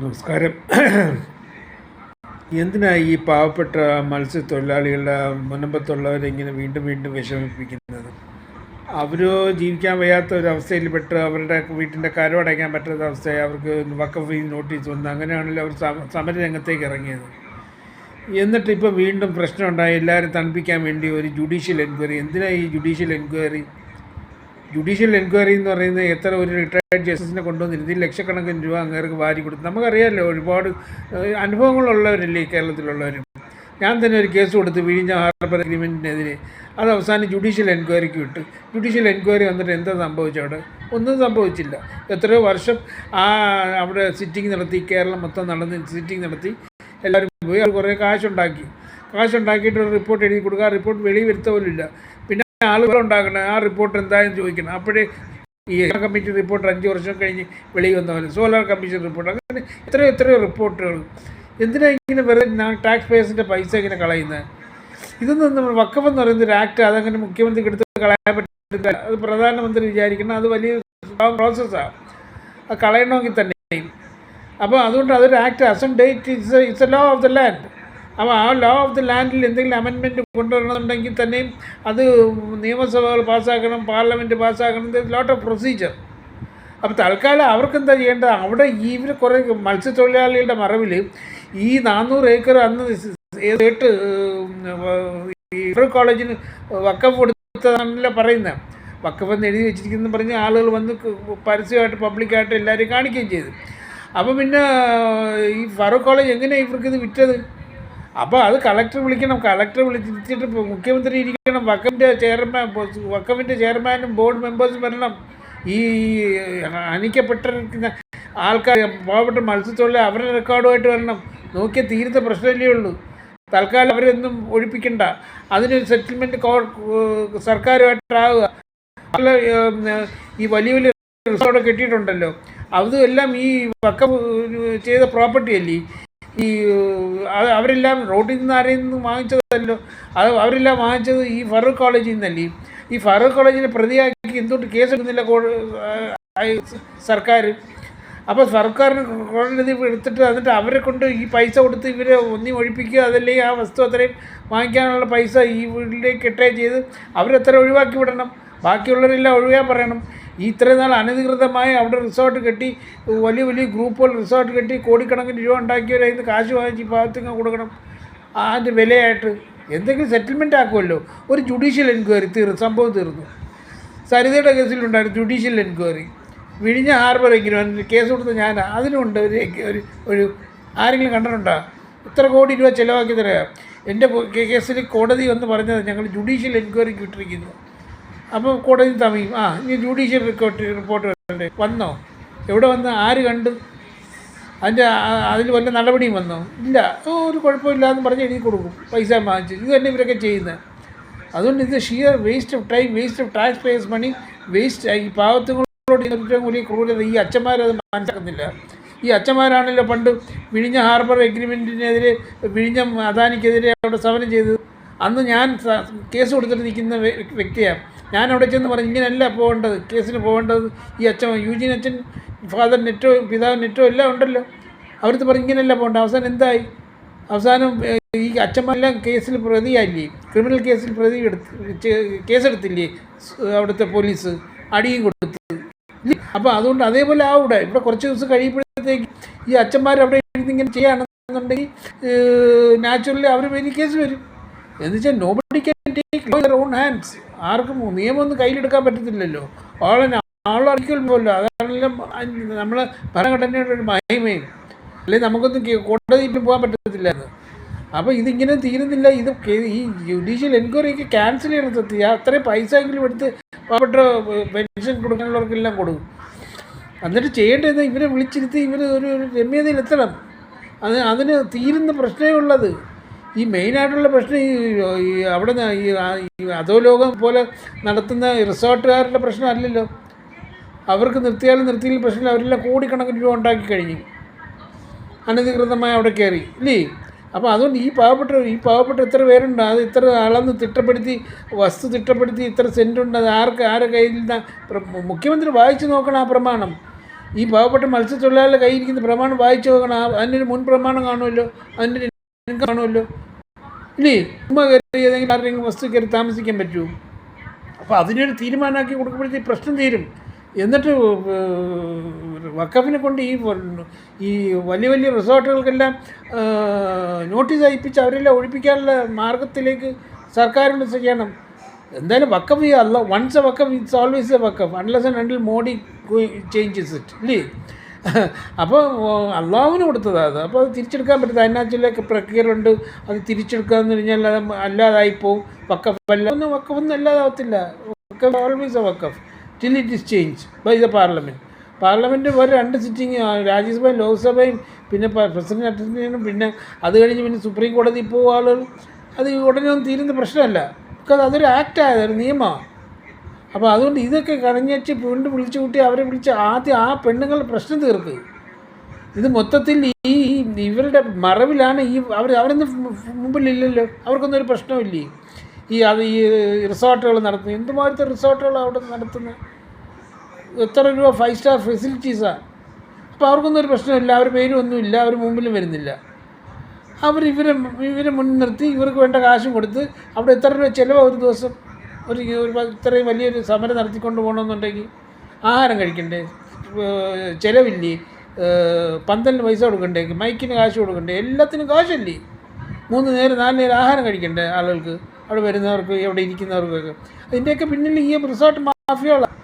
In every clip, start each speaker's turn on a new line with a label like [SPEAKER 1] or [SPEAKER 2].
[SPEAKER 1] നമസ്കാരം. എന്തിനാണ് ഈ പാവപ്പെട്ട മത്സ്യത്തൊഴിലാളികളുടെ മുനമ്പത്തുള്ളവരിങ്ങനെ വീണ്ടും വീണ്ടും വിഷമിപ്പിക്കുന്നത്? അവർ ജീവിക്കാൻ വയ്യാത്ത ഒരു അവസ്ഥയിൽ പെട്ട് അവരുടെ വീട്ടിന്റെ കരമടയ്ക്കാൻ പറ്റാത്ത അവസ്ഥയായി അവർക്ക് വക്കഫ് നോട്ടീസ് വന്ന് അങ്ങനെയാണല്ലോ അവർ സമര സമരരംഗത്തേക്ക് ഇറങ്ങിയത്. എന്നിട്ട് ഇപ്പോൾ വീണ്ടും പ്രശ്നമുണ്ടായി എല്ലാവരും തണുപ്പിക്കാൻ വേണ്ടി ഒരു ജുഡീഷ്യൽ എൻക്വയറി. എന്തിനാണ് ഈ ജുഡീഷ്യൽ എൻക്വയറി? ജുഡീഷ്യൽ എൻക്വയറി എന്ന് പറയുന്നത് എത്ര ഒരു റിട്ടയർഡ് ജസ്റ്റിസിനെ കൊണ്ടുവന്നിരുന്നു? ലക്ഷക്കണക്കിന് രൂപ അങ്ങേർക്ക് വാരി കൊടുത്തു നമുക്കറിയാമല്ലോ ഒരുപാട് അനുഭവങ്ങളുള്ളവരല്ലേ കേരളത്തിലുള്ളവരും? ഞാൻ തന്നെ ഒരു കേസ് കൊടുത്ത് വിഴിഞ്ഞ ഹാർബർ അഗ്രിമെന്റിനെതിരെ അത് അവസാനം ജുഡീഷ്യൽ എൻക്വയറിക്ക് വിട്ട്. ജുഡീഷ്യൽ എൻക്വയറി വന്നിട്ട് എന്താ സംഭവിച്ചു അവിടെ? ഒന്നും സംഭവിച്ചില്ല. എത്രയോ വർഷം ആ അവിടെ സിറ്റിംഗ് നടത്തി കേരളം മൊത്തം നടന്ന് സിറ്റിംഗ് നടത്തി എല്ലാവരും പോയി. അവർ കുറേ കാശുണ്ടാക്കി. കാശുണ്ടാക്കിയിട്ട് ഒരു റിപ്പോർട്ട് എഴുതി കൊടുക്കുക. ആ റിപ്പോർട്ട് വെളിയിൽ വരുത്ത പിന്നെ ആളുകൾ ഉണ്ടാക്കണം ആ റിപ്പോർട്ട് എന്തായാലും ചോദിക്കണം. അപ്പോഴേ ഈ കമ്മിറ്റി റിപ്പോർട്ട് അഞ്ച് വർഷം കഴിഞ്ഞ് വെളിയിൽ വന്ന പോലെ സോലാർ കമ്മീഷൻ റിപ്പോർട്ട് അങ്ങനെ എത്രയോ എത്രയോ റിപ്പോർട്ടുകൾ എന്തിനാ ഇങ്ങനെ വെറുതെ ഞാൻ ടാക്സ് പേഴ്സിന്റെ പൈസ ഇങ്ങനെ കളയുന്നത് ഇതൊന്നും നമ്മൾ വക്കഫ് എന്ന് പറയുന്ന ഒരു ആക്ട് അതങ്ങനെ മുഖ്യമന്ത്രിക്ക് എടുത്ത് കളയാൻ പറ്റില്ല. അത് പ്രധാനമന്ത്രി വിചാരിക്കണം. അത് വലിയ പ്രോസസ്സാണ് അത് കളയണമെങ്കിൽ തന്നെ അപ്പോൾ അതുകൊണ്ട് അതൊരു act as on date it's it's a law of the land അപ്പോൾ ആ ലോ ഓഫ് ദി ലാൻഡിൽ എന്തെങ്കിലും അമെൻമെന്റ് കൊണ്ടുവരണമെന്നുണ്ടെങ്കിൽ തന്നെയും അത് നിയമസഭകൾ പാസ്സാക്കണം പാർലമെന്റ് പാസ്സാക്കണം ലോട്ട് ഓഫ് പ്രൊസീജിയർ അപ്പോൾ തൽക്കാലം അവർക്ക് എന്താ ചെയ്യേണ്ടത്? അവിടെ ഈ ഇവർ കുറേ മത്സ്യത്തൊഴിലാളികളുടെ മറവിൽ ഈ നാനൂറ് ഏക്കർ അന്ന് ഏട്ട് കോളേജിന് വക്കഫ് കൊടുത്തതാണല്ലോ പറയുന്നത്. വക്കഫ് എന്ന് എഴുതി വെച്ചിരിക്കുന്നു പറഞ്ഞ് ആളുകൾ വന്ന് പരസ്യമായിട്ട് പബ്ലിക്കായിട്ട് എല്ലാവരും കാണിക്കുകയും ചെയ്തു. അപ്പോൾ പിന്നെ ഈ ഫറൂഖ് കോളേജ് എങ്ങനെയാണ് ഇവർക്ക് ഇത് വിറ്റത്? അപ്പോൾ അത് കളക്ടർ വിളിക്കണം. കളക്ടർ വിളിച്ചിട്ട് മുഖ്യമന്ത്രി ഇരിക്കണം. വക്കമിന്റെ ചെയർമാൻ വക്കമിന്റെ ചെയർമാനും ബോർഡ് മെമ്പേഴ്സും വരണം. ഈ അനിക്കപ്പെട്ടിരിക്കുന്ന ആൾക്കാർ പാവപ്പെട്ട മത്സ്യത്തൊഴിലാളി അവരുടെ റെക്കോർഡുമായിട്ട് വരണം. നോക്കിയാൽ തീരുന്ന പ്രശ്നമല്ലേ ഉള്ളൂ. തൽക്കാലം അവരൊന്നും ഒഴിപ്പിക്കണ്ട. അതിനൊരു സെറ്റിൽമെന്റ് സർക്കാരുമായിട്ടാവുക. അല്ല ഈ വലിയ വലിയ റിസോർട്ട് കെട്ടിയിട്ടുണ്ടല്ലോ. അതും എല്ലാം ഈ വക്കം ചെയ്ത പ്രോപ്പർട്ടി അല്ലേ? ഈ അവരെല്ലാം റോഡിൽ നിന്ന് ആരെയും നിന്ന് വാങ്ങിച്ചതല്ലോ? അത് അവരെല്ലാം വാങ്ങിച്ചത് ഈ ഫറൂഖ് കോളേജിൽ നിന്നല്ലേ? ഈ ഫറൂഖ് കോളേജിനെ പ്രതിയാക്കി എന്തുകൊണ്ട് കേസെടുക്കുന്നില്ല സർക്കാർ? അപ്പോൾ സർക്കാരിന് കോടതി എടുത്തിട്ട് എന്നിട്ട് അവരെ കൊണ്ട് ഈ പൈസ കൊടുത്ത് ഇവരെ ഒന്നി ഒഴിപ്പിക്കുക അതല്ലെങ്കിൽ ആ വസ്തു അത്രയും വാങ്ങിക്കാനുള്ള പൈസ ഈ വീട്ടിലേക്ക് കിട്ടുകയും ചെയ്ത് അവരെത്ര ഒഴിവാക്കി വിടണം. ബാക്കിയുള്ളവരെല്ലാം ഒഴിവാൻ പറയണം. ഈ ഇത്രയും നാൾ അനധികൃതമായി അവിടെ റിസോർട്ട് കെട്ടി വലിയ വലിയ ഗ്രൂപ്പുകൾ റിസോർട്ട് കെട്ടി കോടിക്കണക്കിന് രൂപ ഉണ്ടാക്കിയവരായിരുന്നു കാശ് വാങ്ങിച്ച് ഈ പാവത്തിന് കൊടുക്കണം. അതിന്റെ വിലയായിട്ട് എന്തെങ്കിലും സെറ്റിൽമെന്റ് ആക്കുമല്ലോ. ഒരു ജുഡീഷ്യൽ എൻക്വയറി തീർ സംഭവം തീർന്നു. സരിതയുടെ കേസിലുണ്ടായിരുന്നു ജുഡീഷ്യൽ എൻക്വയറി വിഴിഞ്ഞ ഹാർബർ എങ്കിലും കേസ് കൊടുത്ത ഞാൻ അതിനുണ്ട് ഒരു ഒരു ഒരു ആരെങ്കിലും കണ്ടിട്ടുണ്ടോ? ഇത്ര കോടി രൂപ ചിലവാക്കി തരാം എന്റെ കേസിൽ കോടതി വന്ന് പറഞ്ഞത് ഞങ്ങൾ ജുഡീഷ്യൽ എൻക്വയറിക്ക് വിട്ടിരിക്കുന്നു അപ്പോൾ കോടതി തമിയും. ആ ഇനി ജുഡീഷ്യൽ റിക്കോർട്ട് റിപ്പോർട്ട് വരണ്ടേ? വന്നോ? എവിടെ വന്ന്? ആര് കണ്ടു? അതിന്റെ അതിൽ വല്ല നടപടിയും വന്നോ? ഇല്ല. ഒരു കുഴപ്പമില്ല എന്ന് പറഞ്ഞ് എഴുതി കൊടുക്കും. പൈസ വാങ്ങിച്ച്. ഇത് തന്നെ ഇവരൊക്കെ ചെയ്യുന്നത് അതുകൊണ്ട് ഇത് sheer waste of time waste of tax payers money waste ഈ പാവത്തുകളോട് ഏറ്റവും വലിയ ക്രൂരത. ഈ അച്ഛന്മാരത് മനസ്സിലാക്കുന്നില്ല. ഈ അച്ഛന്മാരാണല്ലോ പണ്ട് വിഴിഞ്ഞ ഹാർബർ എഗ്രിമെന്റിനെതിരെ വിഴിഞ്ഞ അദാനിക്കെതിരെ അവിടെ സമരം ചെയ്തത്. അന്ന് ഞാൻ കേസ് കൊടുത്തിട്ട് നിൽക്കുന്ന വ്യ- വ്യക്തിയാണ് ഞാൻ അവിടെ ചെന്ന് പറഞ്ഞു ഇങ്ങനെയല്ല പോകേണ്ടത് കേസിന് പോകേണ്ടത് ഈ അച്ഛൻ യൂജിൻ അച്ഛൻ ഫാദർ നെറ്റോ പിതാവ് നെറ്റോ എല്ലാം ഉണ്ടല്ലോ. അവർക്ക് പറഞ്ഞു ഇങ്ങനെയല്ല പോകേണ്ടത്. അവസാനം എന്തായി? അവസാനം ഈ അച്ഛന്മാരെല്ലാം കേസിൽ പ്രതിയായില്ലേ? ക്രിമിനൽ കേസിൽ പ്രതി എടുത്ത് കേസെടുത്തില്ലേ? അവിടുത്തെ പോലീസ് അടിയും കൊടുത്തു. അപ്പോൾ അതുകൊണ്ട് അതേപോലെ ആവൂടെ? ഇവിടെ കുറച്ച് ദിവസം കഴിയുമ്പോഴത്തേക്ക് ഈ അച്ഛന്മാർ അവിടെ ഇങ്ങനെ ചെയ്യുകയാണെന്നുണ്ടെങ്കിൽ നാച്ചുറലി അവർ വലിയ കേസ് വരും. എന്ന് വെച്ചാൽ nobody can take on hands ആർക്കും നിയമമൊന്നും കയ്യിലെടുക്കാൻ പറ്റത്തില്ലല്ലോ. ആളെ പോലോ അതാണെല്ലാം നമ്മൾ ഭരണഘടനയുടെ ഒരു മഹിമയും അല്ലെങ്കിൽ നമുക്കൊന്നും കോടതിയിൽ പോകാൻ പറ്റത്തില്ലായിരുന്നു അപ്പോൾ ഇതിങ്ങനെ തീരുന്നില്ല. ഇത് ഈ ജുഡീഷ്യൽ എൻക്വയറിയൊക്കെ ക്യാൻസൽ ചെയ്യണം. സത്യ അത്രയും പൈസ എങ്കിലും എടുത്ത് പാവപ്പെട്ട പെൻഷൻ കൊടുക്കാനുള്ളവർക്കെല്ലാം കൊടുക്കും. എന്നിട്ട് ചെയ്യേണ്ടത് ഇവരെ വിളിച്ചിരുത്തി ഇവർ ഒരു ഒരു രമ്യതയിലെത്തണം. അത് അതിന് തീരുന്ന പ്രശ്നമേ ഉള്ളത് ഈ മെയിനായിട്ടുള്ള പ്രശ്നം ഈ അവിടെ ഈ അധോലോകം പോലെ നടത്തുന്ന റിസോർട്ടുകാരുടെ പ്രശ്നമല്ലല്ലോ അവർക്ക് നിർത്തിയാലും നിർത്തിയാലും പ്രശ്നമില്ല. അവരെല്ലാം കോടിക്കണക്കിന് രൂപ ഉണ്ടാക്കി കഴിഞ്ഞു. അനധികൃതമായി അവിടെ കയറി. ഇല്ലേ? അപ്പോൾ അതുകൊണ്ട് ഈ പാവപ്പെട്ട ഈ പാവപ്പെട്ട ഇത്ര പേരുണ്ട്? അത് ഇത്ര അളന്ന് തിട്ടപ്പെടുത്തി വസ്തു തിട്ടപ്പെടുത്തി ഇത്ര സെന്റുണ്ട്. അത് ആർക്ക് ആരുടെ കയ്യിൽ നിന്ന്? മുഖ്യമന്ത്രി വായിച്ചു നോക്കണം ആ പ്രമാണം. ഈ പാവപ്പെട്ട മത്സ്യത്തൊഴിലാളികളുടെ കയ്യിരിക്കുന്ന പ്രമാണം വായിച്ചു നോക്കണം. അതിനൊരു മുൻ പ്രമാണം കാണുമല്ലോ. അതിന്റെ കാണുമല്ലോ. ഇല്ലേ? ഉമ്മ കയറി ഏതെങ്കിലും ആരുടെയെങ്കിലും വസ്തു കയറി താമസിക്കാൻ പറ്റുമോ? അപ്പോൾ അതിനൊരു തീരുമാനമാക്കി കൊടുക്കുമ്പോഴത്തേക്ക് പ്രശ്നം തീരും. എന്നിട്ട് വക്കഫിനെ കൊണ്ട് ഈ ഈ വലിയ വലിയ റിസോർട്ടുകൾക്കെല്ലാം നോട്ടീസ് അയപ്പിച്ച് അവരെല്ലാം ഒഴിപ്പിക്കാനുള്ള മാർഗത്തിലേക്ക് സർക്കാരിന് ചെയ്യണം. എന്തായാലും വക്കഫ് അല്ല once a Waqf it's always a Waqf unless and until Modi changes it ഇല്ലേ? അപ്പോൾ അള്ളാഹുവിന് കൊടുത്തതാണ് അപ്പോൾ അത് തിരിച്ചെടുക്കാൻ പറ്റില്ല അതിനകത്തിലൊക്കെ പ്രക്രിയകളുണ്ട്. അത് തിരിച്ചെടുക്കാന്ന് കഴിഞ്ഞാൽ അത് അല്ലാതായി പോവും വക്കഫ് അല്ല. ഒന്നും വക്കഫൊന്നും അല്ലാതാവത്തില്ല. വക്കഫ് always a Waqf till it is change by the parliament parliament ഒരു രണ്ട് സിറ്റിങ് രാജ്യസഭയും ലോക്സഭയും പിന്നെ പ്രസിഡന്റ് അറ്റൻഡ് പിന്നെ അത് കഴിഞ്ഞ് പിന്നെ സുപ്രീം കോടതി പോകും ആളുകൾ. അത് ഉടനെ ഒന്നും തീരുന്ന പ്രശ്നമല്ല. അതൊരു ആക്ട് ആയത് ഒരു നിയമമാണ് അപ്പോൾ അതുകൊണ്ട് ഇതൊക്കെ കണഞ്ഞച്ച് വീണ്ടും വിളിച്ചു കൂട്ടി അവരെ വിളിച്ച് ആദ്യം ആ പെണ്ണുങ്ങളുടെ പ്രശ്നം തീർക്ക്. ഇത് മൊത്തത്തിൽ ഈ ഇവരുടെ മറവിലാണ് ഈ അവർ അവരൊന്നും മുമ്പിലില്ലല്ലോ. അവർക്കൊന്നും ഒരു പ്രശ്നമില്ലേ ഈ അത് ഈ റിസോർട്ടുകൾ നടത്തുന്നത്. എന്തുമാതിരത്തെ റിസോർട്ടുകൾ അവിടെ നടത്തുന്നത്? എത്ര രൂപ ഫൈവ് സ്റ്റാർ ഫെസിലിറ്റീസാണ് അപ്പോൾ അവർക്കൊന്നും ഒരു പ്രശ്നമില്ല അവർ പേരും ഒന്നുമില്ല അവർ മുമ്പിലും വരുന്നില്ല. അവർ ഇവരെ ഇവരെ മുൻനിർത്തി ഇവർക്ക് വേണ്ട കാശും കൊടുത്ത് അവിടെ എത്ര രൂപ ചിലവാണ് ഒരു ദിവസം? ഒരു ഇത്രയും വലിയൊരു സമരം നടത്തിക്കൊണ്ട് പോകണമെന്നുണ്ടെങ്കിൽ ആഹാരം കഴിക്കണ്ടേ? ചിലവില്ലേ? പന്തലിന് പൈസ കൊടുക്കണ്ടേ? മൈക്കിന് കാശ് കൊടുക്കണ്ടേ? എല്ലാത്തിനും കാശല്ലേ? മൂന്ന് നേരം നാല് നേരം ആഹാരം കഴിക്കണ്ടേ ആളുകൾക്ക്? അവിടെ വരുന്നവർക്ക് അവിടെ ഇരിക്കുന്നവർക്കൊക്കെ. അതിന്റെയൊക്കെ പിന്നിൽ ഈ റിസോർട്ട് മാഫിയോളാണ്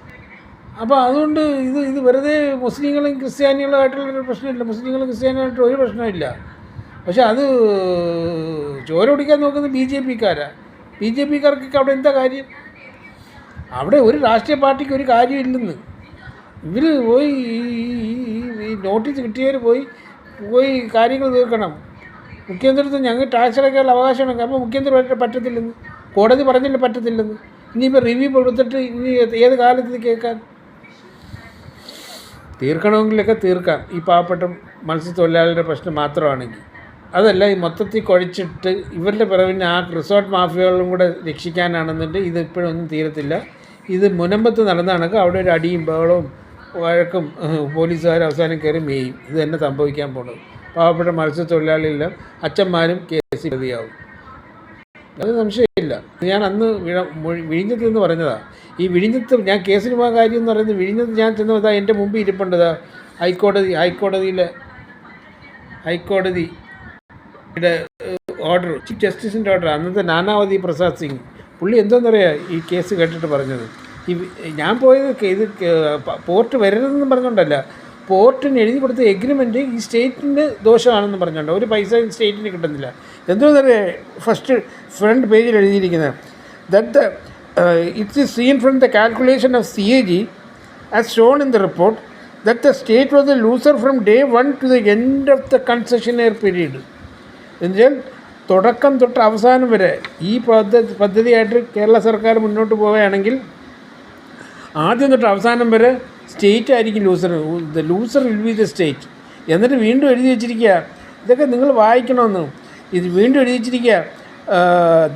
[SPEAKER 1] അപ്പോൾ അതുകൊണ്ട് ഇത് ഇത് വെറുതെ മുസ്ലിങ്ങളും ക്രിസ്ത്യാനികളും ആയിട്ടുള്ളൊരു പ്രശ്നമില്ല. മുസ്ലിങ്ങളും ക്രിസ്ത്യാനികളായിട്ട് ഒരു പ്രശ്നമില്ല. പക്ഷെ അത് ചോര കുടിക്കാൻ നോക്കുന്നത് ബി ജെ പിക്കാരാണ് ബി ജെ പിക്കാർക്കൊക്കെ അവിടെ എന്താ കാര്യം? അവിടെ ഒരു രാഷ്ട്രീയ പാർട്ടിക്ക് ഒരു കാര്യമില്ലെന്ന്. ഇവർ പോയി ഈ- നോട്ടീസ് കിട്ടിയവർ പോയി പോയി കാര്യങ്ങൾ തീർക്കണം. മുഖ്യമന്ത്രിത്വം ഞങ്ങൾ ടാക്സ് അടയ്ക്കാനുള്ള അവകാശമാണ്. അപ്പോൾ മുഖ്യമന്ത്രി പറ്റത്തില്ലെന്ന്. കോടതി പറഞ്ഞില്ല പറ്റത്തില്ലെന്ന്. ഇനിയിപ്പോൾ റിവ്യൂ കൊടുത്തിട്ട് ഇനി ഏത് കാലത്ത് കേൾക്കാൻ? തീർക്കണമെങ്കിലൊക്കെ തീർക്കാം. ഈ പാവപ്പെട്ട മത്സ്യത്തൊഴിലാളിയുടെ പ്രശ്നം മാത്രമാണെങ്കിൽ. അതല്ല ഈ മൊത്തത്തിൽ കുഴിച്ചിട്ട് ഇവരുടെ പിറവിനെ ആ റിസോർട്ട് മാഫിയകളും കൂടെ രക്ഷിക്കാനാണെന്നുണ്ടെങ്കിൽ ഇത് ഇപ്പോഴൊന്നും തീരത്തില്ല. ഇത് മുനമ്പത്ത് നടന്ന കണക്ക് അവിടെ ഒരു അടിയും ബഹളവും വഴക്കും പോലീസുകാർ അവസാനം കയറി മേയും. ഇത് തന്നെ സംഭവിക്കാൻ പോണത്. പാവപ്പെട്ട മത്സ്യത്തൊഴിലാളികളെല്ലാം അച്ഛന്മാരും കേസിൽ പ്രതിയാവും. അത് സംശയമില്ല. ഞാൻ അന്ന് വിഴിഞ്ഞത്ത് എന്ന് പറഞ്ഞതാ. ഈ വിഴിഞ്ഞത്ത് ഞാൻ കേസിന് പോകാൻ കാര്യം എന്ന് പറയുന്നത് വിഴിഞ്ഞത്ത് ഞാൻ ചെന്നതാ എന്റെ മുമ്പിൽ ഇരിപ്പുണ്ടതാ ഹൈക്കോടതി ഹൈക്കോടതിയിലെ ഹൈക്കോടതിയുടെ ഓർഡർ ചീഫ് ജസ്റ്റിസിന്റെ ഓർഡർ അന്നത്തെ നാനാവതി പ്രസാദ് സിംഗ്. പുള്ളി എന്തോന്നറിയാം ഈ കേസ് കേട്ടിട്ട് പറഞ്ഞത്? ഈ ഞാൻ പോയത് ഇത് പോർട്ട് വരരുതെന്ന് പറഞ്ഞുകൊണ്ടല്ല പോർട്ടിന് എഴുതി കൊടുത്ത എഗ്രിമെന്റ് ഈ സ്റ്റേറ്റിന് ദോഷമാണെന്ന് പറഞ്ഞുകൊണ്ട് ഒരു പൈസ സ്റ്റേറ്റിന് കിട്ടുന്നില്ല. എന്തോന്നറിയാം ഫസ്റ്റ് ഫ്രണ്ട് പേജിൽ എഴുതിയിരിക്കുന്നത്? That the it's is seen from the calculation of C A G as shown in the report that the state was a loser from day one to the end of the year period. എന്നുവെച്ചാൽ തുടക്കം തൊട്ട് അവസാനം വരെ ഈ പദ്ധതി പദ്ധതിയായിട്ട് കേരള സർക്കാർ മുന്നോട്ട് പോവുകയാണെങ്കിൽ ആദ്യം തൊട്ട് അവസാനം വരെ സ്റ്റേറ്റ് ആയിരിക്കും loser the loser will be the state എന്നിട്ട് വീണ്ടും എഴുതി വെച്ചിരിക്കുക. ഇതൊക്കെ നിങ്ങൾ വായിക്കണമെന്ന്. ഇത് വീണ്ടും എഴുതി വെച്ചിരിക്കുക.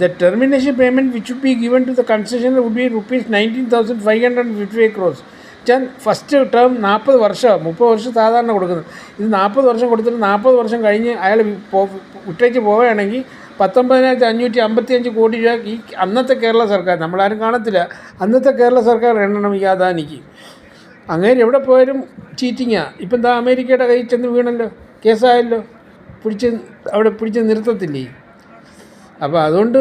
[SPEAKER 1] The termination payment which be given to the concession would be rupees nineteen thousand five hundred fifty five crores ഞാൻ ഫസ്റ്റ് ടേം നാൽപ്പത് വർഷം മുപ്പത് വർഷം സാധാരണ കൊടുക്കുന്നത്. ഇത് നാൽപ്പത് വർഷം കൊടുത്തിട്ട് നാൽപ്പത് വർഷം കഴിഞ്ഞ് അയാൾ വിട്ടേച്ച് പോവുകയാണെങ്കിൽ പത്തൊമ്പതിനായിരത്തി അഞ്ഞൂറ്റി അമ്പത്തി അഞ്ച് കോടി രൂപ ഈ അന്നത്തെ കേരള സർക്കാർ നമ്മളാരും കാണത്തില്ല അന്നത്തെ കേരള സർക്കാർ എണ്ണണം ഈ അദാനിക്ക്. അങ്ങനെ എവിടെ പോയാലും ചീറ്റിങ്ങാണ് ഇപ്പം എന്താ അമേരിക്കയുടെ കയ്യിൽ ചെന്ന് വീണല്ലോ കേസായല്ലോ പിടിച്ച് അവിടെ പിടിച്ച് നിർത്തത്തില്ലേ? അപ്പോൾ അതുകൊണ്ട്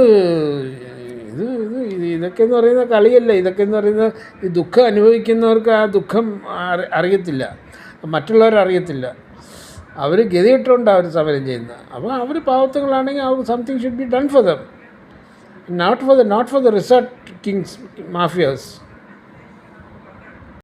[SPEAKER 1] ഇത് ഇത് ഇത് ഇതൊക്കെ എന്ന് പറയുന്ന കളിയല്ല. ഇതൊക്കെ എന്ന് പറയുന്ന ഈ ദുഃഖം അനുഭവിക്കുന്നവർക്ക് ആ ദുഃഖം അറി- അറിയത്തില്ല. മറ്റുള്ളവരറിയത്തില്ല അവർ ഗതിയിട്ടുണ്ട് അവർ സമരം ചെയ്യുന്നത് അപ്പോൾ അവർ പാവത്തുകളാണെങ്കിൽ അവർ something should be done for them not for the not for the resort kings mafias